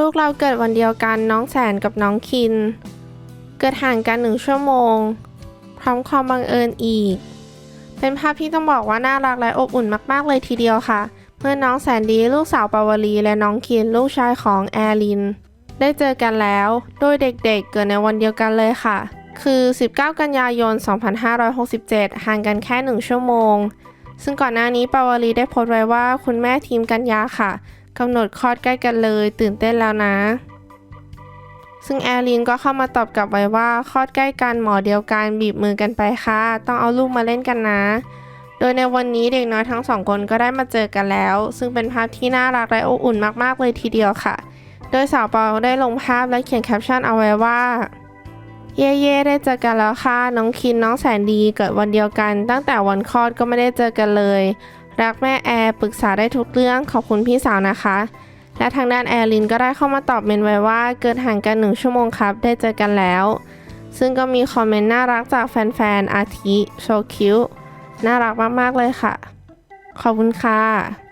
ลูกเราเกิดวันเดียวกันน้องแสนกับน้องคิน เกิดห่างกันหนึ่งชั่วโมง พร้อมความบังเอิญอีก เป็นภาพที่ต้องบอกว่าน่ารักและอบอุ่นมาก ๆ เลยทีเดียวค่ะ เมื่อน้องแสนดีลูกสาวปาวลีและน้องคินลูกชายของแอลิน ได้เจอกันแล้ว โดยเด็กๆเกิดในวันเดียวกันเลยค่ะ คือ 19 กันยายน 2567 ห่างกันแค่ 1 ชั่วโมง ซึ่งก่อนหน้านี้ปาวลีได้โพสต์ไว้ว่าคุณแม่ทีมกันยาค่ะ กำหนดคลอดใกล้กันเลย ตื่นเต้นแล้วนะ ซึ่งแอลินก็เข้ามาตอบกลับไว้ว่าคลอดใกล้กันหมอเดียวกันบีบมือกันไปค่ะ ต้องเอาลูกมาเล่นกันนะ โดยในวันนี้เด็กน้อยทั้งสองคนก็ได้มาเจอกันแล้ว ซึ่งเป็นภาพที่น่ารักและอบอุ่นมากๆเลยทีเดียวค่ะ โดยสาวปอได้ลงภาพและเขียนแคปชั่นเอาไว้ว่าเย่เย่ได้เจอกันแล้วค่ะ น้องคินน้องแสนดีเกิดวันเดียวกัน ตั้งแต่วันคลอดก็ไม่ได้เจอกันเลย รักแม่แอร์ปรึกษาได้ทุกเรื่องขอบคุณพี่สาวนะคะ และทางด้านแอร์ลินก็ได้เข้ามาตอบเมนไว้ว่าเกิดห่างกันหนึ่งชั่วโมงครับ ได้เจอกันแล้ว ซึ่งก็มีคอมเมนต์น่ารักจากแฟนๆอาทิโชคิวน่ารักมากๆเลยค่ะ ขอบคุณค่ะ